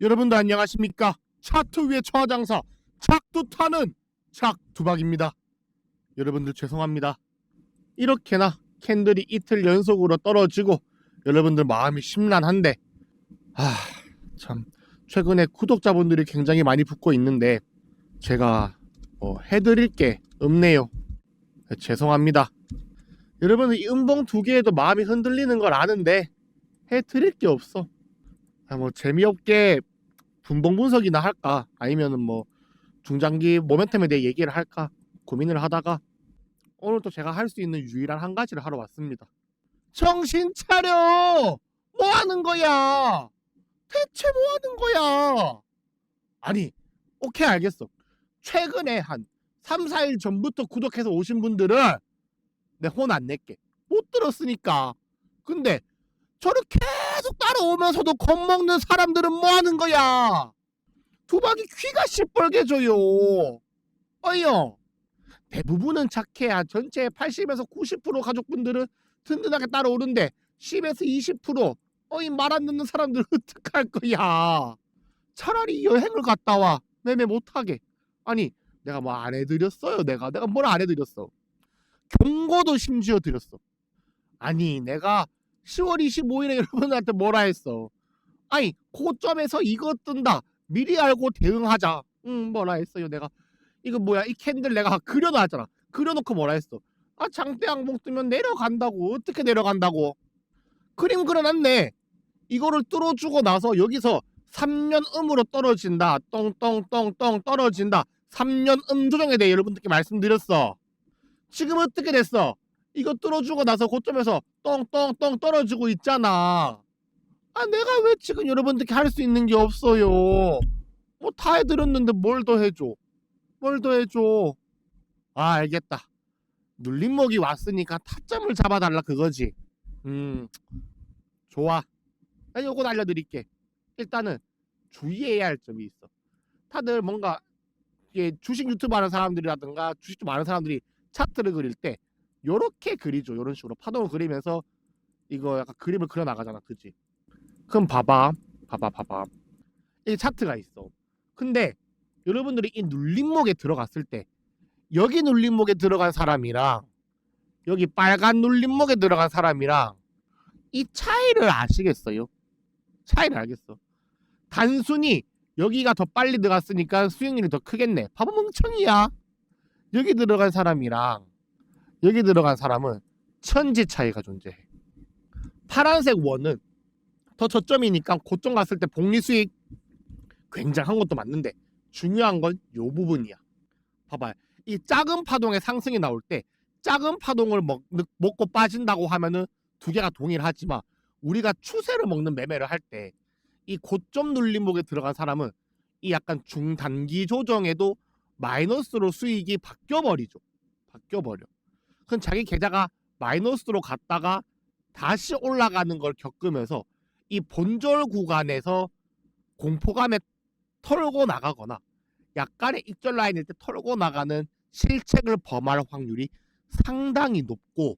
여러분들 안녕하십니까? 차트 위의 처장사 착두 타는 착두박입니다. 여러분들 죄송합니다. 이렇게나 캔들이 이틀 연속으로 떨어지고 여러분들 마음이 심란한데 아 참 최근에 구독자분들이 굉장히 많이 붙고 있는데 제가 뭐 해드릴 게 없네요. 죄송합니다. 여러분 이 음봉 두 개에도 마음이 흔들리는 걸 아는데 해드릴 게 없어. 아, 뭐 재미없게 분봉 분석이나 할까 아니면은 뭐 중장기 모멘텀에 대해 얘기를 할까 고민을 하다가 오늘 또 제가 할 수 있는 유일한 한 가지를 하러 왔습니다. 정신 차려! 뭐 하는 거야? 대체 뭐 하는 거야? 아니, 오케이 알겠어. 최근에 한 3, 4일 전부터 구독해서 오신 분들은 내 혼 안 낼게. 못 들었으니까. 근데 저를 계속 따라오면서도 겁먹는 사람들은 뭐 하는 거야? 두박이 귀가 시뻘개져요. 어이요. 대부분은 착해야 전체의 80에서 90% 가족분들은 든든하게 따라오는데 10에서 20% 어이 말 안 듣는 사람들 어떡할 거야. 차라리 여행을 갔다 와. 매매 못하게. 아니 내가 뭐 안 해드렸어요. 내가 내가 뭘 안 해드렸어. 경고도 심지어 드렸어. 아니 내가 10월 25일에 여러분한테 뭐라 했어. 아니 고점에서 이거 뜬다. 미리 알고 대응하자. 응 뭐라 했어요 내가. 이거 뭐야 이 캔들 내가 그려놨잖아. 그려놓고 뭐라 했어. 아 장대 항목 뜨면 내려간다고. 어떻게 내려간다고. 그림 그려놨네. 이거를 뚫어주고 나서 여기서 3년 음으로 떨어진다. 똥똥똥똥 떨어진다. 3년 음 조정에 대해 여러분들께 말씀드렸어. 지금 어떻게 됐어? 이거 뚫어주고 나서 고점에서 똥똥똥 떨어지고 있잖아. 아 내가 왜 지금 여러분들께 할 수 있는 게 없어요. 뭐 다 해드렸는데 뭘 더 해줘. 뭘 더 해줘. 아 알겠다. 눌림목이 왔으니까 타점을 잡아달라 그거지. 음 좋아. 나 요거 알려드릴게. 일단은 주의해야 할 점이 있어. 다들 뭔가 주식 유튜브 하는 사람들이라든가 주식 좀 아는 사람들이 차트를 그릴 때 요렇게 그리죠. 요런 식으로 파동을 그리면서 이거 약간 그림을 그려 나가잖아. 그지? 그럼 봐봐. 봐봐 봐봐. 이 차트가 있어. 근데 여러분들이 이 눌림목에 들어갔을 때 여기 눌림목에 들어간 사람이랑 여기 빨간 눌림목에 들어간 사람이랑 이 차이를 아시겠어요? 차이를 알겠어. 단순히 여기가 더 빨리 들어갔으니까 수익률이 더 크겠네. 바보 멍청이야. 여기 들어간 사람이랑 여기 들어간 사람은 천지 차이가 존재해. 파란색 원은 더 저점이니까 고점 갔을 때 복리 수익 굉장한 것도 맞는데 중요한 건 요 부분이야. 봐봐. 이 작은 파동의 상승이 나올 때 작은 파동을 먹, 먹고 빠진다고 하면은 두 개가 동일하지만 우리가 추세를 먹는 매매를 할 때 이 고점 눌림목에 들어간 사람은 이 약간 중단기 조정에도 마이너스로 수익이 바뀌어 버리죠. 바뀌어 버려. 그럼 자기 계좌가 마이너스로 갔다가 다시 올라가는 걸 겪으면서 이 본절 구간에서 공포감에 털고 나가거나 약간의 익절 라인일 때 털고 나가는 실책을 범할 확률이 상당히 높고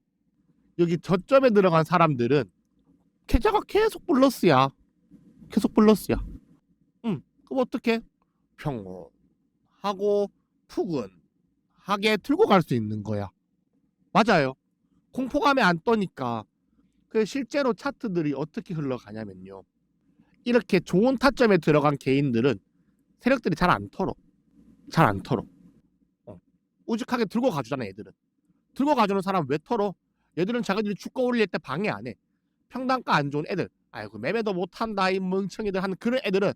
여기 저점에 들어간 사람들은 계좌가 계속 플러스야. 계속 플러스야. 응. 그럼 어떻게? 평온하고 푸근하게 들고 갈 수 있는 거야. 맞아요. 공포감에 안 떠니까 그 실제로 차트들이 어떻게 흘러가냐면요. 이렇게 좋은 타점에 들어간 개인들은 세력들이 잘 안 털어. 잘 안 털어. 어. 우직하게 들고 가주잖아, 얘들은. 들고 가주는 사람 왜 털어? 얘들은 자기들이 주가 올릴 때 방해 안 해. 평단가 안 좋은 애들. 아이고 매매도 못한다 이 멍청이들 하는 그런 애들은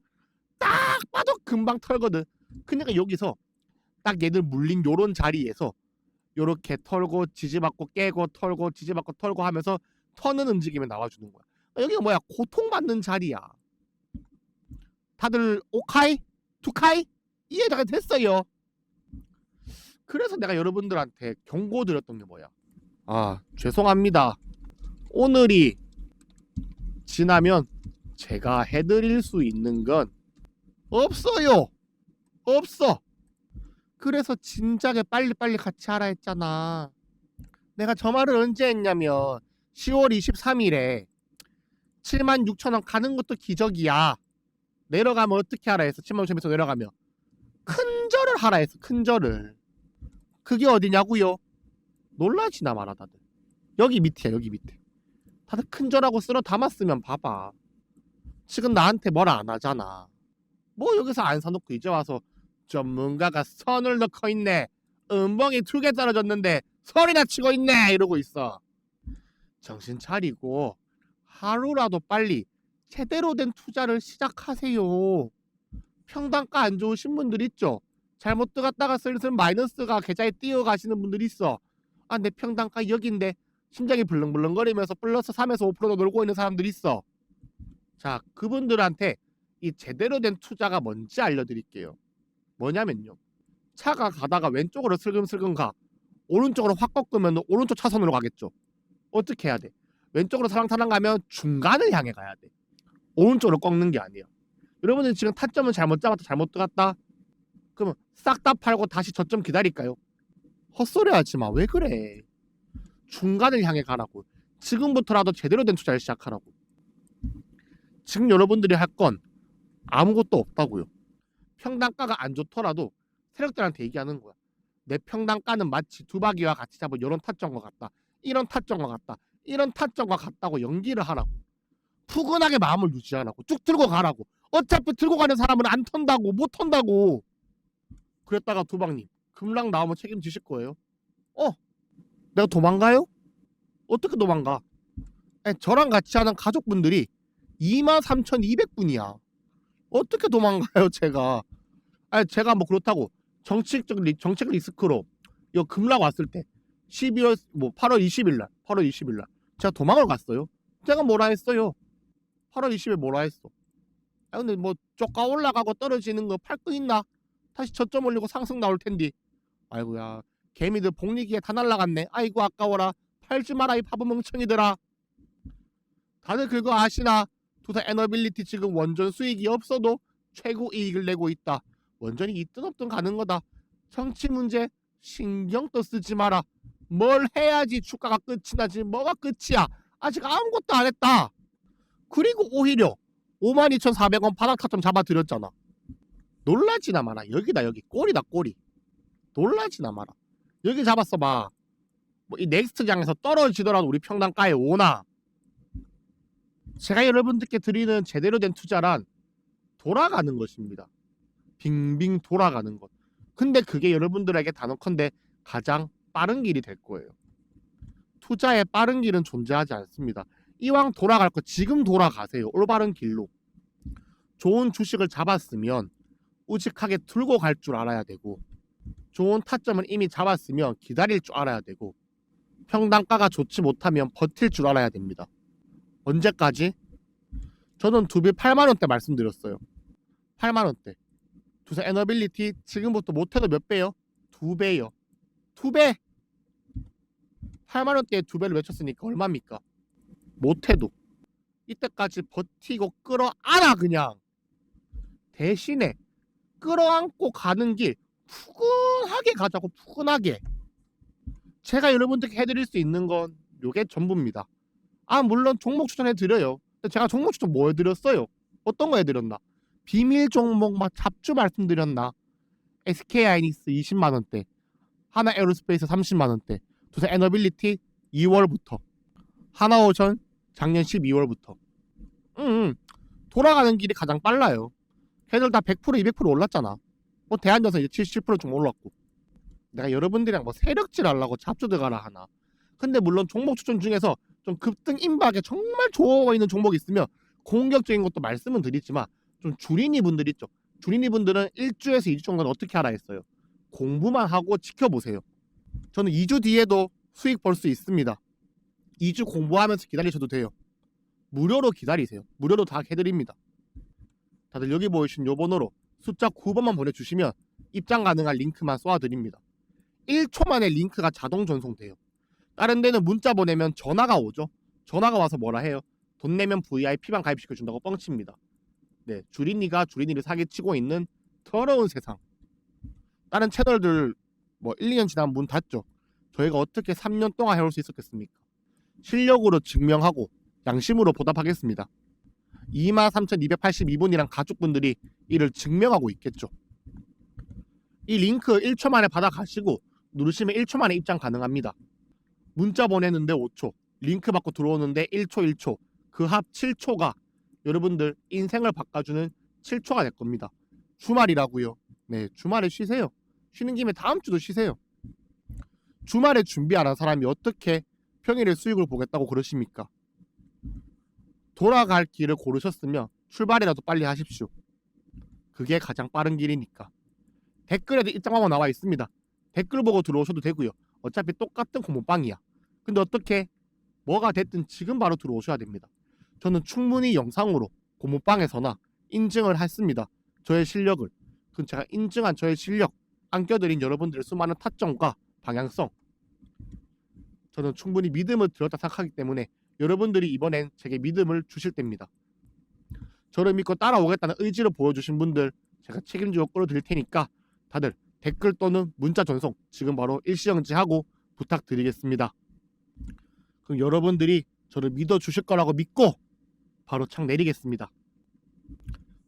딱 봐도 금방 털거든. 그러니까 여기서 딱 얘들 물린 요런 자리에서 요렇게 털고 지지받고 깨고 털고 지지받고 털고 하면서 터는 움직임이 나와주는 거야. 여기가 뭐야 고통받는 자리야. 다들 오카이? 투카이? 이해가 됐어요. 그래서 내가 여러분들한테 경고 드렸던 게 뭐야? 아 죄송합니다. 오늘이 지나면 제가 해드릴 수 있는 건 없어요. 없어. 그래서 진작에 빨리빨리 같이 하라 했잖아. 내가 저 말을 언제 했냐면 10월 23일에 7만 6천 원 가는 것도 기적이야. 내려가면 어떻게 하라 했어? 침망점에서 내려가면 큰 절을 하라 했어. 큰 절을. 그게 어디냐고요? 놀라지나 마라 다들. 여기 밑이야 여기 밑에. 다들 큰 절하고 쓸어 담았으면 봐봐. 지금 나한테 뭐라 안 하잖아. 뭐 여기서 안 사놓고 이제 와서 전문가가 선을 넣고 있네. 음봉이 두 개 떨어졌는데 소리나 치고 있네 이러고 있어. 정신 차리고 하루라도 빨리 제대로 된 투자를 시작하세요. 평단가 안 좋으신 분들 있죠. 잘못 들어갔다가 슬슬 마이너스가 계좌에 뛰어가시는 분들 있어. 아 내 평단가 여기인데 심장이 불렁불렁거리면서 플러스 3에서 5%도 놀고 있는 사람들 있어. 자 그분들한테 이 제대로 된 투자가 뭔지 알려드릴게요. 뭐냐면요. 차가 가다가 왼쪽으로 슬금슬금 가. 오른쪽으로 확 꺾으면 오른쪽 차선으로 가겠죠. 어떻게 해야 돼? 왼쪽으로 사랑타랑 가면 중간을 향해 가야 돼. 오른쪽으로 꺾는 게 아니에요. 여러분들 지금 타점을 잘못 잡았다 잘못 들어갔다. 그러면 싹 다 팔고 다시 저점 기다릴까요? 헛소리 하지 마. 왜 그래? 중간을 향해 가라고. 지금부터라도 제대로 된 투자를 시작하라고. 지금 여러분들이 할 건 아무것도 없다고요. 평단가가 안 좋더라도 세력들한테 얘기하는 거야. 내 평단가는 마치 두바기와 같이 잡은 이런 타점과 같다. 이런 타점과 같다. 이런 타점과 같다고 연기를 하라고. 푸근하게 마음을 유지하라고. 쭉 들고 가라고. 어차피 들고 가는 사람은 안 턴다고. 못 턴다고. 그랬다가 두방님 금락 나오면 책임지실 거예요. 어? 내가 도망가요? 어떻게 도망가? 아니, 저랑 같이 하는 가족분들이 23,200분이야. 어떻게 도망가요, 제가? 아니, 제가 뭐 그렇다고 정치적 리, 정책 리스크로 요 급락 왔을 때 12월 뭐 8월 20일 날, 8월 20일 날 제가 도망을 갔어요. 제가 뭐라 했어요? 8월 20일 뭐라 했어? 아 근데 뭐 쪼까 올라가고 떨어지는 거 팔 거 있나? 다시 저점 올리고 상승 나올 텐데. 아이고야. 개미들 복리기에 다 날라갔네. 아이고 아까워라. 팔지 마라 이 바보 멍청이들아. 다들 그거 아시나? 두사 에너빌리티 지금 원전 수익이 없어도 최고 이익을 내고 있다. 원전이 있든 없든 가는 거다. 정치 문제 신경도 쓰지 마라. 뭘 해야지 주가가 끝이 나지 뭐가 끝이야. 아직 아무것도 안 했다. 그리고 오히려 52,400원 바닥 타점 잡아드렸잖아. 놀라지나 마라. 여기다 여기 꼬리다 꼬리. 놀라지나 마라. 여기 잡았어 봐. 뭐 이 넥스트 장에서 떨어지더라도 우리 평단가에 오나. 제가 여러분들께 드리는 제대로 된 투자란 돌아가는 것입니다. 빙빙 돌아가는 것. 근데 그게 여러분들에게 단언컨대 가장 빠른 길이 될 거예요. 투자의 빠른 길은 존재하지 않습니다. 이왕 돌아갈 거 지금 돌아가세요. 올바른 길로. 좋은 주식을 잡았으면 우직하게 들고 갈 줄 알아야 되고 좋은 타점을 이미 잡았으면 기다릴 줄 알아야 되고 평단가가 좋지 못하면 버틸 줄 알아야 됩니다. 언제까지? 저는 두 배 8만 원대 말씀드렸어요. 8만 원대. 두사 에너빌리티 지금부터 못해도 몇 배요? 두 배요. 두 배. 8만 원대에 두 배를 외쳤으니까 얼마입니까? 못해도 이때까지 버티고 끌어안아 그냥. 대신에 끌어안고 가는 길 푸근하게 가자고 푸근하게. 제가 여러분들께 해드릴 수 있는 건 요게 전부입니다. 아 물론 종목 추천해 드려요. 제가 종목 추천 뭐 해드렸어요? 어떤 거 해드렸나? 비밀 종목 막 잡주 말씀드렸나? SK 하이닉스 20만 원대, 하나 에어로스페이스 30만 원대, 두사 에너빌리티 2월부터, 하나오션 작년 12월부터. 응, 응. 돌아가는 길이 가장 빨라요. 걔들 다 100% 200% 올랐잖아. 뭐 대한전선 이제 77%좀 올랐고. 내가 여러분들이랑 뭐 세력질 하려고 잡주 들어가라 하나. 근데 물론 종목 추천 중에서 좀 급등 임박에 정말 좋아 있는 종목이 있으면 공격적인 것도 말씀은 드리지만 좀 주린이 분들 있죠. 주린이 분들은 1주에서 2주 정도는 어떻게 하라 했어요. 공부만 하고 지켜보세요. 저는 2주 뒤에도 수익 벌 수 있습니다. 2주 공부하면서 기다리셔도 돼요. 무료로 기다리세요. 무료로 다 해드립니다. 다들 여기 보이신 요 번호로 숫자 9번만 보내주시면 입장 가능한 링크만 쏘아드립니다. 1초 만에 링크가 자동 전송돼요. 다른 데는 문자 보내면 전화가 오죠. 전화가 와서 뭐라 해요? 돈 내면 VIP만 가입시켜 준다고 뻥칩니다. 네, 주린이가 주린이를 사기치고 있는 더러운 세상. 다른 채널들 뭐 1, 2년 지나면 문 닫죠. 저희가 어떻게 3년 동안 해올 수 있었겠습니까? 실력으로 증명하고 양심으로 보답하겠습니다. 23,282분이란 가족분들이 이를 증명하고 있겠죠. 이 링크 1초 만에 받아가시고 누르시면 1초 만에 입장 가능합니다. 문자 보내는데 5초, 링크 받고 들어오는데 1초 1초, 그 합 7초가 여러분들 인생을 바꿔주는 7초가 될 겁니다. 주말이라고요. 네, 주말에 쉬세요. 쉬는 김에 다음 주도 쉬세요. 주말에 준비 안한 사람이 어떻게 평일에 수익을 보겠다고 그러십니까? 돌아갈 길을 고르셨으면 출발이라도 빨리 하십시오. 그게 가장 빠른 길이니까. 댓글에도 입장하고 나와 있습니다. 댓글 보고 들어오셔도 되고요. 어차피 똑같은 고문빵이야. 근데 어떻게 뭐가 됐든 지금 바로 들어오셔야 됩니다. 저는 충분히 영상으로 고문빵에서나 인증을 했습니다. 저의 실력을. 그 제가 인증한 저의 실력, 안겨드린 여러분들의 수많은 타점과 방향성. 저는 충분히 믿음을 들었다 생각하기 때문에 여러분들이 이번엔 제게 믿음을 주실 때입니다. 저를 믿고 따라오겠다는 의지를 보여주신 분들 제가 책임지고 끌어드릴 테니까 다들 댓글 또는 문자 전송 지금 바로 일시정지하고 부탁드리겠습니다. 그럼 여러분들이 저를 믿어주실 거라고 믿고 바로 창 내리겠습니다.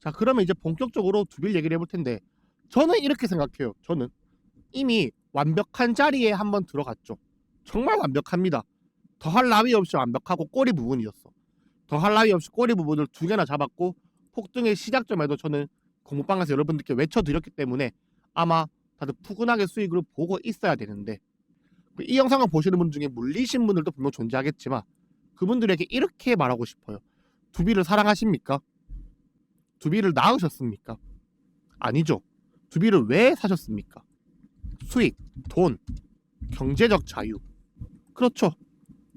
자 그러면 이제 본격적으로 두빌 얘기를 해볼 텐데 저는 이렇게 생각해요. 저는 이미 완벽한 자리에 한번 들어갔죠. 정말 완벽합니다. 더할 나위 없이 완벽하고 꼬리 부분이었어. 더할 나위 없이 꼬리 부분을 두 개나 잡았고 폭등의 시작점에도 저는 공부방에서 여러분들께 외쳐드렸기 때문에 아마 다들 푸근하게 수익을 보고 있어야 되는데 이 영상을 보시는 분 중에 물리신 분들도 분명 존재하겠지만 그분들에게 이렇게 말하고 싶어요. 두비를 사랑하십니까? 두비를 낳으셨습니까? 아니죠. 두비를 왜 사셨습니까? 수익, 돈, 경제적 자유. 그렇죠.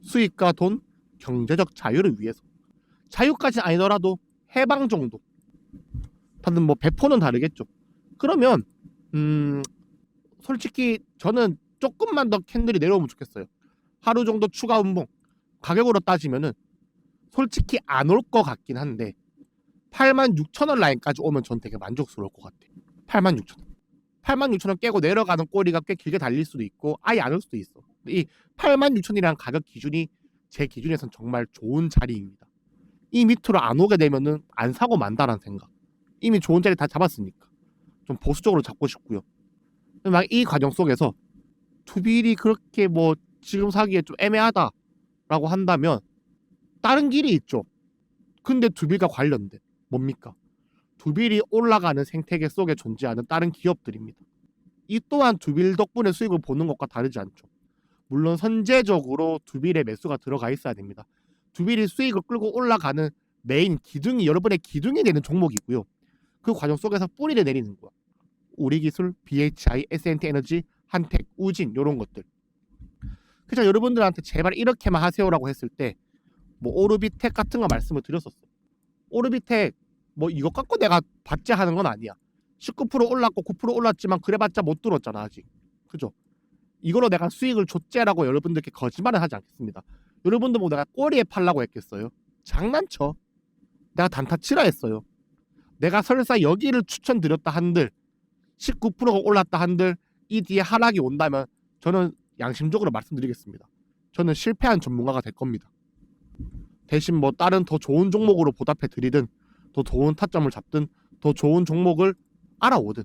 수익과 돈, 경제적 자유를 위해서. 자유까지 아니더라도 해방 정도. 다들 뭐 배포는 다르겠죠. 그러면 음 솔직히 저는 조금만 더 캔들이 내려오면 좋겠어요. 하루 정도 추가 운봉 가격으로 따지면은 솔직히 안 올 것 같긴 한데 8만 6천 원 라인까지 오면 전 되게 만족스러울 것 같아요. 8만 6천 원. 8만 6천 원 깨고 내려가는 꼬리가 꽤 길게 달릴 수도 있고 아예 안 올 수도 있어. 이 8만 6천이라는 가격 기준이 제 기준에선 정말 좋은 자리입니다. 이 밑으로 안 오게 되면은 안 사고 만다라는 생각. 이미 좋은 자리 다 잡았으니까 좀 보수적으로 잡고 싶고요. 막 이 과정 속에서 투빌이 그렇게 뭐 지금 사기에 좀 애매하다라고 한다면 다른 길이 있죠. 근데 두빌과 관련된 뭡니까? 두빌이 올라가는 생태계 속에 존재하는 다른 기업들입니다. 이 또한 두빌 덕분에 수익을 보는 것과 다르지 않죠. 물론 선제적으로 두빌의 매수가 들어가 있어야 됩니다. 두빌이 수익을 끌고 올라가는 메인 기둥이 여러분의 기둥이 되는 종목이고요. 그 과정 속에서 뿌리를 내리는 거야. 우리 기술, BHI, S&T 에너지, 한택, 우진 이런 것들. 그래서 여러분들한테 제발 이렇게만 하세요라고 했을 때 뭐 오르비텍 같은 거 말씀을 드렸었어. 오르비텍 뭐 이것 갖고 내가 받지 하는 건 아니야. 19% 올랐고 9% 올랐지만 그래봤자 못 들었잖아 아직. 그죠? 이걸로 내가 수익을 줬제라고 여러분들께 거짓말은 하지 않겠습니다. 여러분들 뭐 내가 꼬리에 팔라고 했겠어요? 장난쳐. 내가 단타 치라 했어요. 내가 설사 여기를 추천드렸다 한들 19%가 올랐다 한들 이 뒤에 하락이 온다면 저는 양심적으로 말씀드리겠습니다. 저는 실패한 전문가가 될 겁니다. 대신 뭐 다른 더 좋은 종목으로 보답해 드리든 더 좋은 타점을 잡든 더 좋은 종목을 알아오든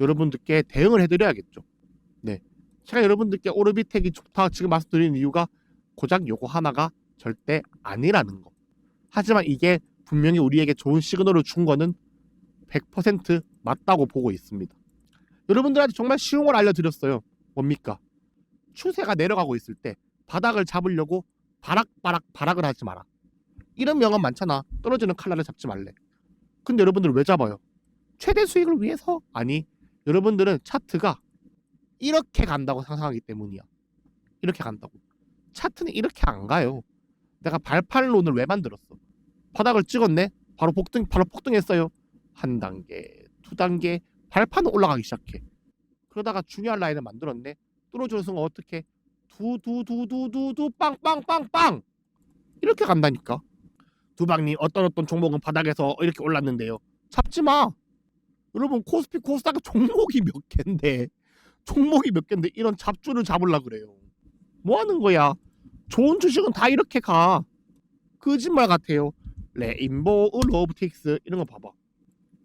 여러분들께 대응을 해드려야겠죠. 네, 제가 여러분들께 오르비텍이 좋다 지금 말씀드리는 이유가 고작 요거 하나가 절대 아니라는 거. 하지만 이게 분명히 우리에게 좋은 시그널을 준 거는 100% 맞다고 보고 있습니다. 여러분들한테 정말 쉬운 걸 알려드렸어요. 뭡니까? 추세가 내려가고 있을 때 바닥을 잡으려고 바락바락 바락을 하지 마라. 이런 명언 많잖아. 떨어지는 칼날을 잡지 말래. 근데 여러분들 왜 잡아요? 최대 수익을 위해서? 아니, 여러분들은 차트가 이렇게 간다고 상상하기 때문이야. 이렇게 간다고. 차트는 이렇게 안 가요. 내가 발판론을 왜 만들었어? 바닥을 찍었네. 바로 폭등, 바로 폭등했어요. 한 단계, 두 단계, 발판은 올라가기 시작해. 그러다가 중요한 라인을 만들었네. 뚫어주는 순간 어떻게? 두두두두두두 빵빵빵빵 이렇게 간다니까. 두방님 어떤 어떤 종목은 바닥에서 이렇게 올랐는데요. 잡지 마. 여러분 코스피 코스닥 종목이 몇 개인데 종목이 몇 개인데 이런 잡주를 잡으려 그래요. 뭐 하는 거야? 좋은 주식은 다 이렇게 가. 거짓말 같아요. 레인보우 로브틱스 이런 거 봐봐.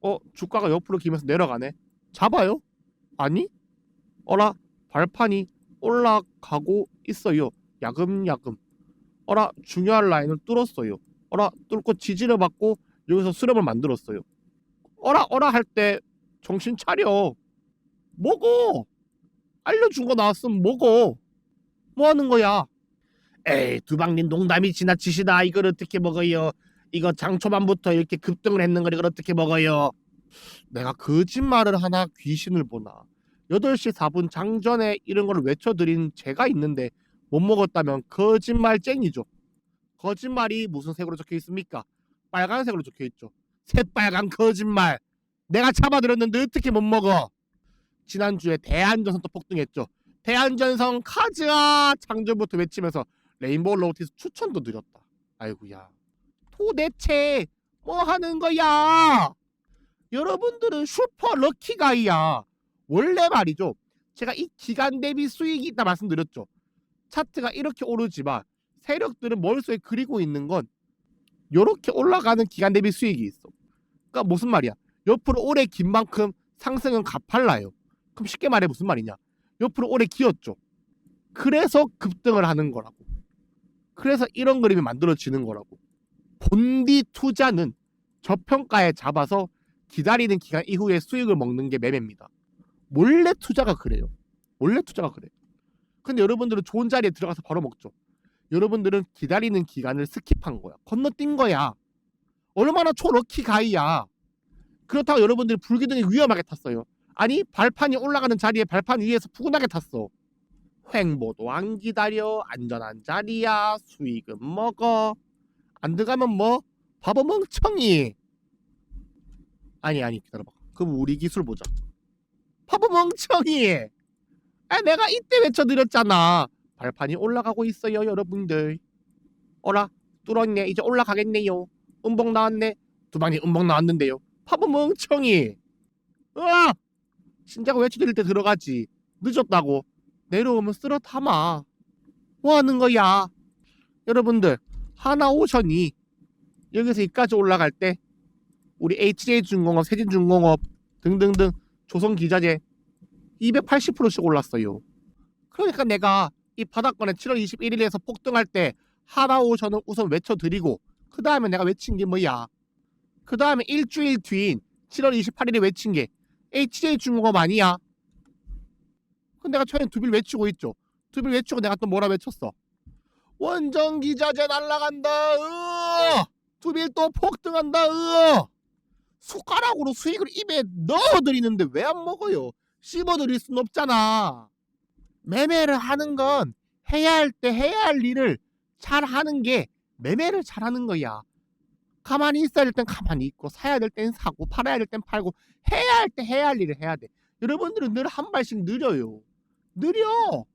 어 주가가 옆으로 기면서 내려가네. 잡아요? 아니? 어라 발판이 올라가고 있어요. 야금야금. 어라 중요한 라인을 뚫었어요. 어라 뚫고 지지를 받고 여기서 수렴을 만들었어요. 어라 어라 할 때 정신 차려. 먹어. 알려준 거 나왔으면 먹어. 뭐 하는 거야? 에이 두방님 농담이 지나치시다. 이걸 어떻게 먹어요? 이거 장 초반부터 이렇게 급등을 했는 걸 이걸 어떻게 먹어요? 내가 거짓말을 하나 귀신을 보나. 8시 4분 장전에 이런 걸 외쳐드린 제가 있는데 못 먹었다면 거짓말쟁이죠. 거짓말이 무슨 색으로 적혀 있습니까? 빨간색으로 적혀 있죠. 새빨간 거짓말. 내가 잡아들였는데 어떻게 못 먹어? 지난주에 대한전선 또 폭등했죠. 대한전선 카즈아 장전부터 외치면서 레인보우 로티스 추천도 드렸다. 아이고야. 도대체 뭐 하는 거야? 여러분들은 슈퍼 럭키가이야. 원래 말이죠. 제가 이 기간 대비 수익이 있다 말씀드렸죠. 차트가 이렇게 오르지만 세력들은 머릿속에 그리고 있는 건 이렇게 올라가는 기간 대비 수익이 있어. 그러니까 무슨 말이야? 옆으로 오래 긴 만큼 상승은 가팔라요. 그럼 쉽게 말해 무슨 말이냐? 옆으로 오래 기었죠. 그래서 급등을 하는 거라고. 그래서 이런 그림이 만들어지는 거라고. 본디 투자는 저평가에 잡아서 기다리는 기간 이후에 수익을 먹는 게 매매입니다. 몰래 투자가 그래요. 몰래 투자가 그래. 근데 여러분들은 좋은 자리에 들어가서 바로 먹죠. 여러분들은 기다리는 기간을 스킵한 거야. 건너뛴 거야. 얼마나 초럭키 가이야. 그렇다고 여러분들이 불기둥이 위험하게 탔어요. 아니 발판이 올라가는 자리에 발판 위에서 푸근하게 탔어. 횡보도 안 기다려 안전한 자리야 수익은 먹어 안 들어가면 뭐 바보 멍청이. 아니 아니 기다려봐. 그럼 우리 기술 보자. 바보 멍청이. 아 내가 이때 외쳐드렸잖아. 발판이 올라가고 있어요 여러분들. 어라 뚫었네. 이제 올라가겠네요. 음봉 나왔네. 두 방이 음봉 나왔는데요. 바보 멍청이. 으아! 신자가 외쳐드릴 때 들어가지. 늦었다고. 내려오면 담아 뭐 하는 거야? 여러분들 하나 오션이 여기서 여기까지 올라갈 때 우리 HJ중공업, 세진중공업 등등등 조선기자재 280%씩 올랐어요. 그러니까 내가 이 바닥권에 7월 21일에서 폭등할 때 하나오션을 우선 외쳐드리고 그 다음에 내가 외친 게 뭐야? 그 다음에 일주일 뒤인 7월 28일에 외친 게 HJ중공업 아니야? 그 내가 처음에 두빌 외치고 있죠. 두빌 외치고 내가 또 뭐라 외쳤어? 원정 기자재 날라간다. 으! 두빌 또 폭등한다. 으! 숟가락으로 수익을 입에 넣어드리는데 왜 안 먹어요? 씹어드릴 순 없잖아. 매매를 하는 건 해야 할 때 해야 할 일을 잘 하는 게 매매를 잘 하는 거야. 가만히 있어야 될 땐 가만히 있고 사야 될 땐 사고 팔아야 될 땐 팔고 해야 할 때 해야 할 일을 해야 돼. 여러분들은 늘 한 발씩 느려요. 느려.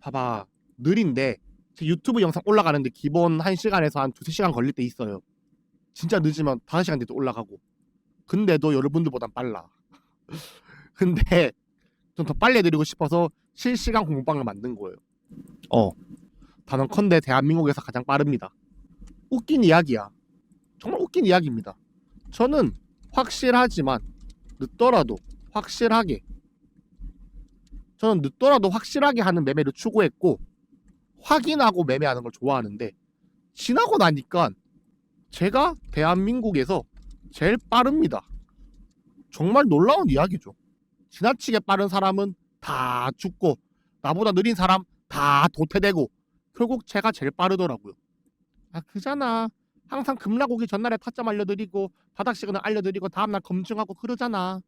봐봐. 느린데 제 유튜브 영상 올라가는데 기본 1시간에서 한 두세 시간 걸릴 때 있어요. 진짜 늦으면 5시간 뒤에 올라가고. 근데도 여러분들보단 빨라. 근데 좀 더 빨리 해드리고 싶어서 실시간 공부방을 만든 거예요. 어. 단언컨대 대한민국에서 가장 빠릅니다. 웃긴 이야기야. 정말 웃긴 이야기입니다. 저는 확실하지만 늦더라도 확실하게 저는 늦더라도 확실하게 하는 매매를 추구했고 확인하고 매매하는 걸 좋아하는데 지나고 나니까 제가 대한민국에서 제일 빠릅니다. 정말 놀라운 이야기죠. 지나치게 빠른 사람은 다 죽고 나보다 느린 사람 다 도태되고 결국 제가 제일 빠르더라고요. 아 그잖아. 항상 급락 오기 전날에 타점 알려드리고 바닥 시그널 알려드리고 다음날 검증하고 그러잖아.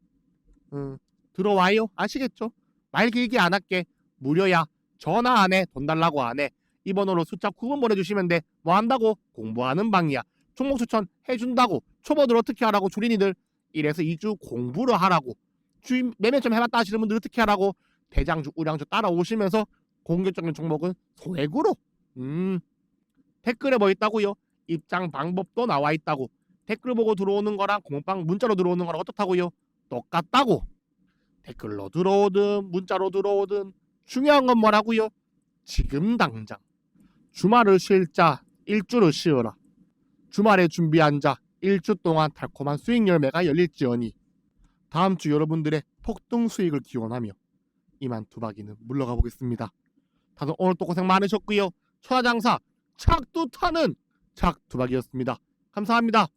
응. 들어와요. 아시겠죠? 말 길게 안 할게. 무료야. 전화 안 해. 돈 달라고 안 해. 이 번호로 숫자 9번 보내주시면 돼. 뭐 한다고? 공부하는 방이야. 종목 추천 해준다고. 초보들 어떻게 하라고? 주린이들 1에서 2주 공부를 하라고. 주인 매매 좀 해봤다 하시는 분들 어떻게 하라고? 대장주, 우량주 따라오시면서 공격적인 종목은 소액으로. 음. 댓글에 뭐 있다고요? 입장 방법도 나와 있다고. 댓글 보고 들어오는 거랑 공방 문자로 들어오는 거랑 어떻다고요? 똑같다고. 댓글로 들어오든 문자로 들어오든 중요한 건 뭐라고요? 지금 당장 주말을 쉴 자 일주를 쉬어라. 주말에 준비한 자 일주 동안 달콤한 수익 열매가 열릴지어니 다음 주 여러분들의 폭등 수익을 기원하며 이만 두박이는 물러가 보겠습니다. 다들 오늘도 고생 많으셨고요. 초하장사 착두 타는 착두박이었습니다. 감사합니다.